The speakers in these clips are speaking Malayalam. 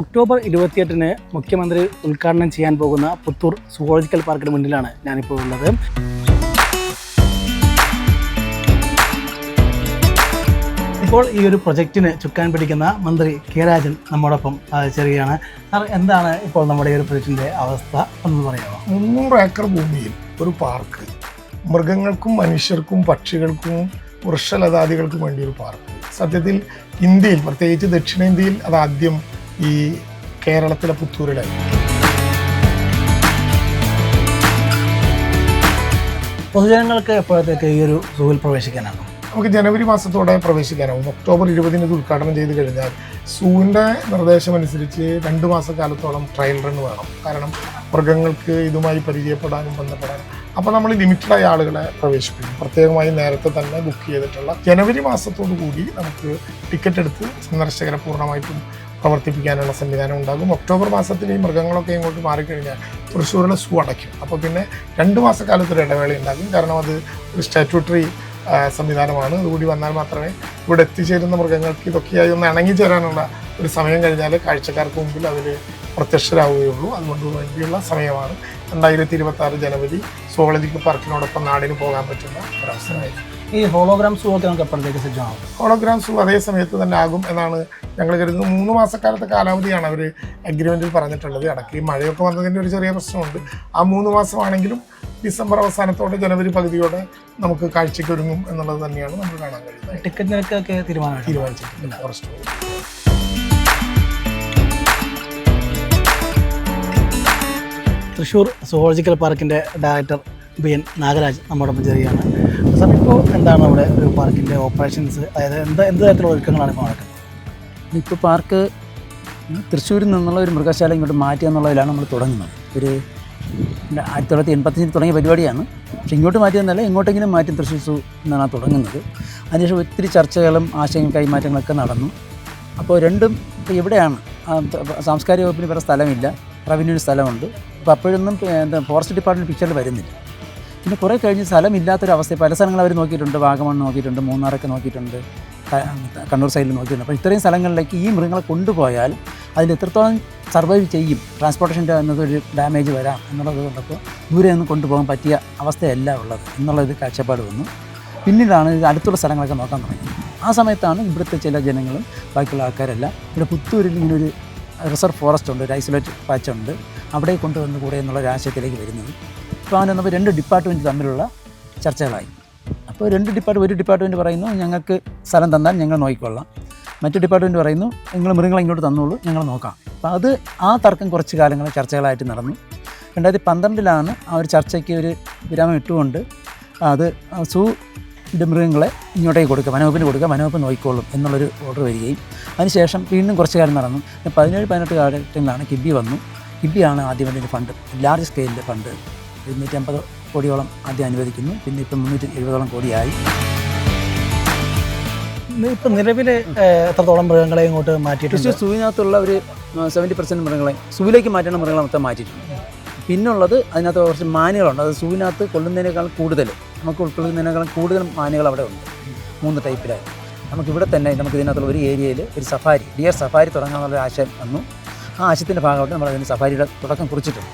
ഒക്ടോബർ ഇരുപത്തിയെട്ടിന് മുഖ്യമന്ത്രി ഉദ്ഘാടനം ചെയ്യാൻ പോകുന്ന പുത്തൂർ സുവോളജിക്കൽ പാർക്കിന് മുന്നിലാണ് ഞാനിപ്പോൾ ഉള്ളത്. ഇപ്പോൾ ഈ ഒരു പ്രൊജക്റ്റിന് ചുക്കാൻ പിടിക്കുന്ന മന്ത്രി കെ രാജൻ നമ്മോടൊപ്പം ചെറിയാണ് സാർ എന്താണ് ഇപ്പോൾ നമ്മുടെ ഈ ഒരു പ്രൊജക്റ്റിന്റെ അവസ്ഥ? എന്ന് പറയാമോ? മുന്നൂറ് ഏക്കർ ഭൂമിയിൽ ഒരു പാർക്ക് മൃഗങ്ങൾക്കും മനുഷ്യർക്കും പക്ഷികൾക്കും വൃക്ഷലതാദികൾക്കും വേണ്ടി ഒരു പാർക്ക്. സത്യത്തിൽ ഇന്ത്യയിൽ പ്രത്യേകിച്ച് ദക്ഷിണേന്ത്യയിൽ അത് ആദ്യം ഈ കേരളത്തിലെ പുത്തൂരിലായി പൊതുജനങ്ങൾക്ക് എപ്പോഴത്തേക്ക് ഈ ഒരു സൂവിൽ പ്രവേശിക്കാനാകും? നമുക്ക് ജനുവരി മാസത്തോടെ പ്രവേശിക്കാനാവും ഒക്ടോബർ ഇരുപതിന് ഇത് ഉദ്ഘാടനം ചെയ്ത് കഴിഞ്ഞാൽ സൂവിന്റെ നിർദ്ദേശമനുസരിച്ച് രണ്ട് മാസക്കാലത്തോളം ട്രയൽ റൺ വേണം. കാരണം മൃഗങ്ങൾക്ക് ഇതുമായി പരിചയപ്പെടാനും ബന്ധപ്പെടാനും. അപ്പോൾ നമ്മൾ ലിമിറ്റഡായ ആളുകളെ പ്രവേശിപ്പിക്കും. പ്രത്യേകമായി നേരത്തെ തന്നെ ബുക്ക് ചെയ്തിട്ടുള്ള ജനുവരി മാസത്തോടു കൂടി നമുക്ക് ടിക്കറ്റ് എടുത്ത് സന്ദർശകരെ പൂർണമായിട്ടും പ്രവർത്തിപ്പിക്കാനുള്ള സംവിധാനം ഉണ്ടാകും. ഒക്ടോബർ മാസത്തിൽ ഈ മൃഗങ്ങളൊക്കെ ഇങ്ങോട്ട് മാറിക്കഴിഞ്ഞാൽ തൃശ്ശൂരിലെ സൂ അടയ്ക്കും. അപ്പോൾ പിന്നെ രണ്ട് മാസക്കാലത്തൊരു ഇടവേള ഉണ്ടാകും. കാരണം അത് ഒരു സ്റ്റാറ്റ്യൂട്ടറി സംവിധാനമാണ്. അതുകൂടി വന്നാൽ മാത്രമേ ഇവിടെ എത്തിച്ചേരുന്ന മൃഗങ്ങൾക്ക് ഇതൊക്കെയായി ഒന്ന് ഇണങ്ങിച്ചേരാനുള്ള ഒരു സമയം കഴിഞ്ഞാൽ കാഴ്ചക്കാർക്ക് മുമ്പിൽ അതിൽ പ്രത്യക്ഷരാകുകയുള്ളൂ അതുകൊണ്ട് വേണ്ടിയുള്ള സമയമാണ്. രണ്ടായിരത്തി ഇരുപത്തി ആറ് ജനുവരി സോളജിക്കൽ പാർക്കിനോടൊപ്പം നാടിന് പോകാൻ പറ്റുന്ന ഒരവസരമായിരിക്കും. ഈ ഹോളോഗ്രാം സൂ ഒക്കെ നമുക്ക് എപ്പോഴത്തേക്ക് സജ്ജമാകും ഹോളോഗ്രാം സൂ അതേ സമയത്ത് തന്നെ ആകും എന്നാണ് ഞങ്ങൾ കരുതുന്നത്. മൂന്ന് മാസക്കാലത്തെ കാലാവധിയാണ് അവർ അഗ്രിമെന്റിൽ പറഞ്ഞിട്ടുള്ളത്. ഇടയ്ക്ക് ഈ മഴയൊക്കെ വന്നതിന്റെ ഒരു ചെറിയ പ്രശ്നമുണ്ട്. ആ മൂന്ന് മാസമാണെങ്കിലും ഡിസംബർ അവസാനത്തോടെ ജനുവരി പകുതിയോടെ നമുക്ക് കാഴ്ചയ്ക്ക് ഒരുങ്ങും എന്നുള്ളത് തന്നെയാണ് നമ്മൾ കാണാൻ കഴിയുന്നത്. ടിക്കറ്റ് നിരക്കൊക്കെ തീരുമാനം തീരുമാനിച്ചിട്ടില്ല ഫോറസ്റ്റ് വകുപ്പ്. തൃശ്ശൂർ സുവോളജിക്കൽ പാർക്കിന്റെ ഡയറക്ടർ ബി എൻ നാഗരാജ് നമ്മുടെ ചേരുകയാണ്. സാർ ഇപ്പോൾ എന്താണ് അവിടെ ഒരു പാർക്കിന്റെ ഓപ്പറേഷൻസ് അതായത് എന്ത് എന്ത് തരത്തിലുള്ള ഒരുക്കങ്ങളാണ് ഇപ്പോൾ നടക്കുന്നത്? ഇപ്പോൾ പാർക്ക് തൃശ്ശൂരിൽ നിന്നുള്ള ഒരു മൃഗശാല ഇങ്ങോട്ട് മാറ്റുക എന്നുള്ളതിലാണ് നമ്മൾ തുടങ്ങുന്നത്. ഒരു ആയിരത്തി തൊള്ളായിരത്തി എൺപത്തഞ്ചിൽ തുടങ്ങിയ പരിപാടിയാണ്. പക്ഷേ ഇങ്ങോട്ട് മാറ്റിയെന്നല്ല എങ്ങോട്ടെങ്കിലും മാറ്റി തൃശ്ശൂർ സൂ എന്നാണ് തുടങ്ങുന്നത്. അതിനുശേഷം ഒത്തിരി ചർച്ചകളും ആശയങ്ങൾ കൈമാറ്റങ്ങളൊക്കെ നടന്നു. അപ്പോൾ രണ്ടും ത- സാംസ്കാരിക വകുപ്പിന് വേറെ സ്ഥലമില്ല. റവന്യൂവിന് സ്ഥലമുണ്ട്. അപ്പോൾ അപ്പോഴൊന്നും ഫോറസ്റ്റ് ഡിപ്പാർട്ട്മെന്റ് പിക്ചറിൽ വരുന്നില്ല. പിന്നെ കുറേ കഴിഞ്ഞ് സ്ഥലമില്ലാത്തൊരവസ്ഥ. പല സ്ഥലങ്ങൾ അവർ നോക്കിയിട്ടുണ്ട്. വാഗമൺ നോക്കിയിട്ടുണ്ട്. മൂന്നാറൊക്കെ നോക്കിയിട്ടുണ്ട്. കണ്ണൂർ സൈഡിൽ നോക്കിയിട്ടുണ്ട്. അപ്പോൾ ഇത്രയും സ്ഥലങ്ങളിലേക്ക് ഈ മൃഗങ്ങളെ കൊണ്ടുപോയാൽ അതിൽ എത്രത്തോളം സർവൈവ് ചെയ്യും? ട്രാൻസ്പോർട്ടേഷന്റെ എന്നതൊരു ഡാമേജ് വരാം എന്നുള്ളത് കൊണ്ടപ്പോൾ ദൂരെ നിന്ന് കൊണ്ടുപോകാൻ പറ്റിയ അവസ്ഥയല്ല ഉള്ളത് എന്നുള്ളത് കാഴ്ചപ്പാട് വന്നു. പിന്നീടാണ് അടുത്തുള്ള സ്ഥലങ്ങളൊക്കെ നോക്കാൻ തുടങ്ങിയത് ആ സമയത്താണ് ഇവിടുത്തെ ചില ജനങ്ങളും ബാക്കിയുള്ള ആൾക്കാരെല്ലാം ഇവിടെ പുത്തൂരിൽ ഇങ്ങനൊരു റിസർവ് ഫോറസ്റ്റ് ഉണ്ട്. ഒരു ഐസൊലേറ്റ് പാച്ച് ഉണ്ട്. അവിടെ കൊണ്ടുവന്ന് കൂടെ എന്നുള്ള ഒരു ആശയത്തിലേക്ക് വരുന്നത്. അപ്പോൾ എന്നപ്പോൾ രണ്ട് ഡിപ്പാർട്ട്മെന്റ് തമ്മിലുള്ള ചർച്ചകളായി. അപ്പോൾ രണ്ട് ഡിപ്പാർട്ട് ഒരു ഡിപ്പാർട്ട്മെന്റ് പറയുന്നു ഞങ്ങൾക്ക് സ്ഥലം തന്നാൽ ഞങ്ങൾ നോക്കിക്കൊള്ളാം. മറ്റു ഡിപ്പാർട്ട്മെന്റ് പറയുന്നു നിങ്ങൾ മൃഗങ്ങളെ ഇങ്ങോട്ട് തന്നോളൂ ഞങ്ങൾ നോക്കാം. അപ്പോൾ അത് ആ തർക്കം കുറച്ച് കാലങ്ങൾ ചർച്ചകളായിട്ട് നടന്നു. രണ്ടായിരത്തി പന്ത്രണ്ടിലാണ് ആ ഒരു ചർച്ചയ്ക്ക് ഒരു വിരാമം ഇട്ടുകൊണ്ട് അത് സൂ മൃഗങ്ങളെ ഇങ്ങോട്ടേക്ക് കൊടുക്കുക വനവകുപ്പിന് കൊടുക്കുക വനവകുപ്പ് നോക്കിക്കോളും എന്നുള്ളൊരു ഓർഡർ വരികയും. അതിനുശേഷം വീണ്ടും കുറച്ച് കാലം നടന്നു. പതിനേഴ് പതിനെട്ട് കാലഘട്ടങ്ങളിലാണ് കിബി വന്നു. കിബിയാണ് ആദ്യം അതിന്റെ ഫണ്ട് ലാർജ് സ്കെയിലിന്റെ ഫണ്ട് ഇരുന്നൂറ്റി അമ്പത് കോടിയോളം ആദ്യം അനുവദിക്കുന്നു. പിന്നെ ഇപ്പം മുന്നൂറ്റി എഴുപതോളം കോടിയായി ഇപ്പം നിലവിൽ എത്രത്തോളം മൃഗങ്ങളെ ഇങ്ങോട്ട് മാറ്റിയിട്ടുണ്ട്? സൂവിനകത്തുള്ള ഒരു സെവന്റി പെർസെന്റ് മൃഗങ്ങളെ സൂവിലേക്ക് മാറ്റുന്ന മൃഗങ്ങളെ മൊത്തം മാറ്റിയിട്ടുണ്ട്. പിന്നുള്ളത് അതിനകത്ത് കുറച്ച് മാനുകളുണ്ട്. അത് സൂവിനകത്ത് കൊള്ളുന്നതിനേക്കാൾ കൂടുതൽ നമുക്ക് ഉൾക്കൊള്ളുന്നതിനേക്കാൾ കൂടുതൽ മാനുകൾ അവിടെ ഉണ്ട്. മൂന്ന് ടൈപ്പിലായി. നമുക്ക് ഇവിടെ തന്നെ നമുക്ക് ഇതിനകത്തുള്ള ഒരു ഏരിയയിൽ ഒരു സഫാരി ഡിയർ സഫാരി തുടങ്ങാമെന്നുള്ള ആശയം വന്നു. ആ ആശയത്തിന്റെ ഭാഗമായിട്ട് നമ്മൾ അതിന് സഫാരിയുടെ തുടക്കം കുറിച്ചിട്ടുണ്ട്.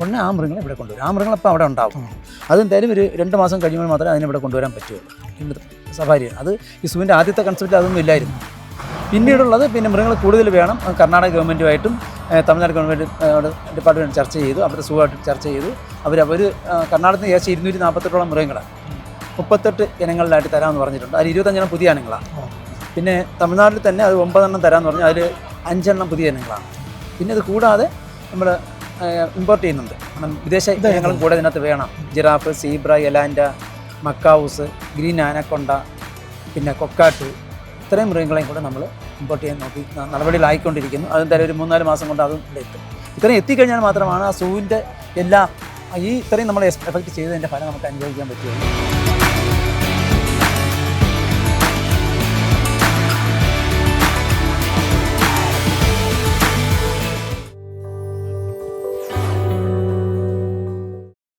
ഉടനെ ആ മൃഗങ്ങളെ ഇവിടെ കൊണ്ടുവരും. ആ മൃഗങ്ങളപ്പോൾ അവിടെ ഉണ്ടാവും. അതെന്തായാലും ഒരു രണ്ട് മാസം കഴിയുമ്പോൾ മാത്രമേ അതിനെ ഇവിടെ കൊണ്ടുവരാൻ പറ്റുള്ളൂ ഇവിടുത്തെ സഫാരി അത് ഈ സൂവിന്റെ ആദ്യത്തെ കൺസെപ്റ്റ് അതൊന്നും ഇല്ലായിരുന്നു. പിന്നീടുള്ളത് പിന്നെ മൃഗങ്ങൾ കൂടുതൽ വേണം. കർണാടക ഗവൺമെന്റുമായിട്ടും തമിഴ്നാട് ഗവൺമെന്റ് ഡിപ്പാർട്ട്മെന്റ് ചർച്ച ചെയ്തു. അവരുടെ സുഖമായിട്ട് ചർച്ച ചെയ്തു. അവർ അവർ കർണാടകത്തിൽ ഏകദേശം ഇരുന്നൂറ്റി നാൽപ്പത്തെട്ടോളം മൃഗങ്ങളാണ് മുപ്പത്തെട്ട് ഇനങ്ങളിലായിട്ട് തരാമെന്ന് പറഞ്ഞിട്ടുണ്ട്. അതിൽ ഇരുപത്തഞ്ചെണ്ണം പുതിയ ഇനങ്ങളാണ് പിന്നെ തമിഴ്നാട്ടിൽ തന്നെ അത് ഒമ്പതെണ്ണം തരാമെന്ന് പറഞ്ഞു. അതിൽ അഞ്ചെണ്ണം പുതിയ ഇനങ്ങളാണ് പിന്നെ അത് കൂടാതെ നമ്മൾ ഇമ്പോർട്ട് ചെയ്യുന്നുണ്ട്. കാരണം വിദേശ ഇനങ്ങളും കൂടെ ഇതിനകത്ത് വേണം. Giraffe zebra eland macaws green anaconda പിന്നെ കൊക്കാട്ട്. ഇത്രയും മൃഗങ്ങളെയും കൂടെ നമ്മൾ ഇമ്പോർട്ട് ചെയ്യാൻ നോക്കി നടപടിയിലായിക്കൊണ്ടിരിക്കുന്നു. അതെന്തായാലും ഒരു മൂന്നാൽ മാസം കൊണ്ട് അതും ഇവിടെ എത്തും. ഇത്രയും എത്തിക്കഴിഞ്ഞാൽ മാത്രമാണ് ആ സൂവിന്റെ എല്ലാ ഈ ഇത്രയും നമ്മൾ എഫക്റ്റ് ചെയ്തതിന്റെ ഫലം നമുക്ക് അനുഭവിക്കാൻ പറ്റുള്ളൂ